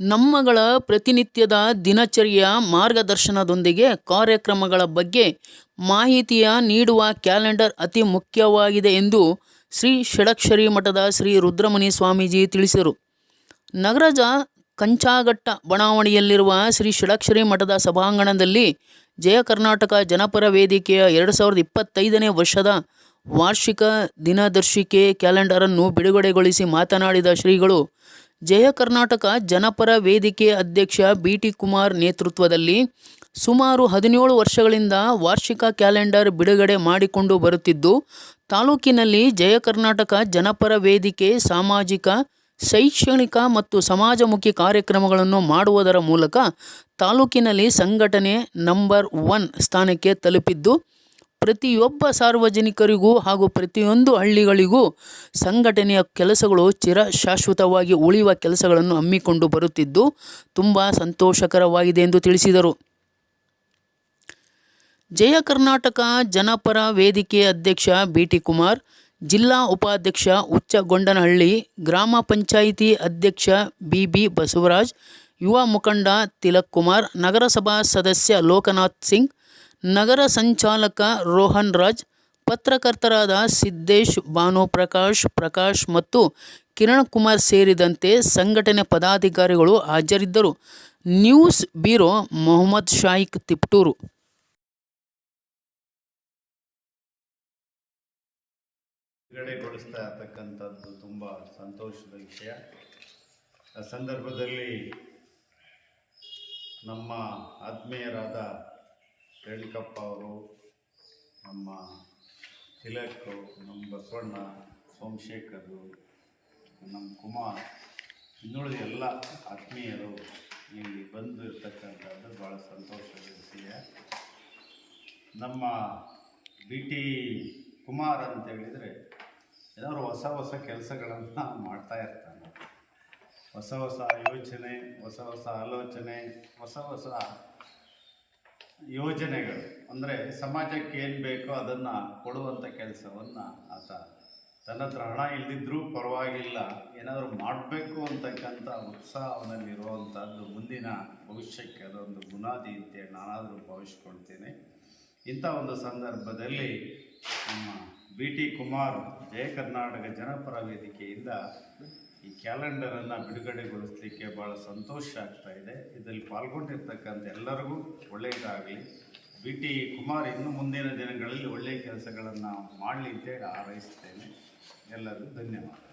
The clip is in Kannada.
ನಮ್ಮಗಳ ಪ್ರತಿನಿತ್ಯದ ದಿನಚರಿಯ ಮಾರ್ಗದರ್ಶನದೊಂದಿಗೆ ಕಾರ್ಯಕ್ರಮಗಳ ಬಗ್ಗೆ ಮಾಹಿತಿಯ ನೀಡುವ ಕ್ಯಾಲೆಂಡರ್ ಅತಿ ಮುಖ್ಯವಾಗಿದೆ ಎಂದು ಶ್ರೀ ಷಡಕ್ಷರಿ ಮಠದ ಶ್ರೀ ರುದ್ರಮುನಿ ಸ್ವಾಮೀಜಿ ತಿಳಿಸಿದರು. ನಗರದ ಕಂಚಾಘಟ್ಟ ಬಡಾವಣೆಯಲ್ಲಿರುವ ಶ್ರೀ ಷಡಕ್ಷರಿ ಮಠದ ಸಭಾಂಗಣದಲ್ಲಿ ಜಯ ಕರ್ನಾಟಕ ಜನಪರ ವೇದಿಕೆಯ ಎರಡು ಸಾವಿರದ ಇಪ್ಪತ್ತೈದನೇ ವರ್ಷದ ವಾರ್ಷಿಕ ದಿನದರ್ಶಿಕೆ ಕ್ಯಾಲೆಂಡರನ್ನು ಬಿಡುಗಡೆಗೊಳಿಸಿ ಮಾತನಾಡಿದ ಶ್ರೀಗಳು ಜಯ ಕರ್ನಾಟಕ ಜನಪರ ವೇದಿಕೆ ಅಧ್ಯಕ್ಷ ಬಿ ಟಿ ಕುಮಾರ್ ನೇತೃತ್ವದಲ್ಲಿ ಸುಮಾರು ಹದಿನೇಳು ವರ್ಷಗಳಿಂದ ವಾರ್ಷಿಕ ಕ್ಯಾಲೆಂಡರ್ ಬಿಡುಗಡೆ ಮಾಡಿಕೊಂಡು ಬರುತ್ತಿದ್ದು, ತಾಲೂಕಿನಲ್ಲಿ ಜಯ ಕರ್ನಾಟಕ ಜನಪರ ವೇದಿಕೆ ಸಾಮಾಜಿಕ, ಶೈಕ್ಷಣಿಕ ಮತ್ತು ಸಮಾಜಮುಖಿ ಕಾರ್ಯಕ್ರಮಗಳನ್ನು ಮಾಡುವುದರ ಮೂಲಕ ತಾಲೂಕಿನಲ್ಲಿ ಸಂಘಟನೆ ನಂಬರ್ ಒನ್ ಸ್ಥಾನಕ್ಕೆ ತಲುಪಿದ್ದು ಪ್ರತಿಯೊಬ್ಬ ಸಾರ್ವಜನಿಕರಿಗೂ ಹಾಗೂ ಪ್ರತಿಯೊಂದು ಹಳ್ಳಿಗಳಿಗೂ ಸಂಘಟನೆಯ ಕೆಲಸಗಳು ಚಿರ ಶಾಶ್ವತವಾಗಿ ಉಳಿಯುವ ಕೆಲಸಗಳನ್ನು ಹಮ್ಮಿಕೊಂಡು ಬರುತ್ತಿದ್ದು ತುಂಬ ಸಂತೋಷಕರವಾಗಿದೆ ಎಂದು ತಿಳಿಸಿದರು. ಜಯ ಕರ್ನಾಟಕ ಜನಪರ ವೇದಿಕೆ ಅಧ್ಯಕ್ಷ ಬಿ ಟಿ ಕುಮಾರ್, ಜಿಲ್ಲಾ ಉಪಾಧ್ಯಕ್ಷ ಹುಚ್ಚಗೊಂಡನಹಳ್ಳಿ, ಗ್ರಾಮ ಪಂಚಾಯಿತಿ ಅಧ್ಯಕ್ಷ ಬಿ ಬಿ ಬಸವರಾಜ್, ಯುವ ಮುಖಂಡ ತಿಲಕ್ ಕುಮಾರ್, ನಗರಸಭಾ ಸದಸ್ಯ ಲೋಕನಾಥ್ ಸಿಂಗ್ ನಗರ ಸಂಚಾಲಕ ರೋಹನ್ ರಾಜ್, ಪತ್ರಕರ್ತರಾದ ಸಿದ್ದೇಶ್, ಭಾನುಪ್ರಕಾಶ್, ಪ್ರಕಾಶ್ ಮತ್ತು ಕಿರಣ್ ಕುಮಾರ್ ಸೇರಿದಂತೆ ಸಂಘಟನೆ ಪದಾಧಿಕಾರಿಗಳು ಹಾಜರಿದ್ದರು. News bureau Mohammed Shaik Tiptur. ತುಂಬ ಸಂತೋಷದ ವಿಷಯ. ಆ ಸಂದರ್ಭದಲ್ಲಿ ನಮ್ಮ ಆತ್ಮೀಯರಾದ ರೇಣುಕಪ್ಪ ಅವರು, ನಮ್ಮ ತಿಲಕ್ ನಮ್ಮ ಬಸವಣ್ಣ ಸೋಮಶೇಖರು ನಮ್ಮ ಕುಮಾರ್, ಇನ್ನುಳಿದ ಎಲ್ಲ ಆತ್ಮೀಯರು ಇಲ್ಲಿ ಬಂದು ಇರ್ತಕ್ಕಂಥದ್ದು ಭಾಳ ಸಂತೋಷದ ವಿಷಯ ನಮ್ಮ ಬಿ ಟಿ ಕುಮಾರ್ ಅಂತ ಹೇಳಿದರೆ ಏನಾದ್ರು ಹೊಸ ಹೊಸ ಕೆಲಸಗಳನ್ನು ಮಾಡ್ತಾ ಇರ್ತಾನೆ. ಹೊಸ ಹೊಸ ಯೋಚನೆ, ಹೊಸ ಹೊಸ ಆಲೋಚನೆ, ಹೊಸ ಹೊಸ ಯೋಜನೆಗಳು. ಅಂದರೆ ಸಮಾಜಕ್ಕೆ ಏನು ಬೇಕೋ ಅದನ್ನು ಕೊಡುವಂಥ ಕೆಲಸವನ್ನು ಆತ ತನ್ನ ಹತ್ರ ಹಣ ಇಲ್ಲದಿದ್ದರೂ ಪರವಾಗಿಲ್ಲ, ಏನಾದರೂ ಮಾಡಬೇಕು ಅಂತಕ್ಕಂಥ ಉತ್ಸಾಹ ಅವನಲ್ಲಿರುವಂಥದ್ದು ಮುಂದಿನ ಭವಿಷ್ಯಕ್ಕೆ ಅದೊಂದು ಬುನಾದಿ ಅಂತೇಳಿ ನಾನಾದರೂ ಭಾವಿಸ್ಕೊಳ್ತೇನೆ. ಇಂಥ ಒಂದು ಸಂದರ್ಭದಲ್ಲಿ ನಮ್ಮ ಬಿ ಟಿ ಕುಮಾರ್, ಜಯ ಕರ್ನಾಟಕ ಜನಪರ ವೇದಿಕೆಯಿಂದ ಈ ಕ್ಯಾಲೆಂಡರನ್ನು ಬಿಡುಗಡೆಗೊಳಿಸಲಿಕ್ಕೆ ಭಾಳ ಸಂತೋಷ ಆಗ್ತಾ ಇದೆ. ಇದರಲ್ಲಿ ಪಾಲ್ಗೊಂಡಿರ್ತಕ್ಕಂಥ ಎಲ್ಲರಿಗೂ ಒಳ್ಳೆಯದಾಗಲಿ. ಬಿ ಟಿ ಕುಮಾರ್ ಇನ್ನು ಮುಂದಿನ ದಿನಗಳಲ್ಲಿ ಒಳ್ಳೆಯ ಕೆಲಸಗಳನ್ನು ಮಾಡಲಿ ಅಂತೇಳಿ ಹಾರೈಸ್ತೇನೆ. ಎಲ್ಲರಿಗೂ ಧನ್ಯವಾದ.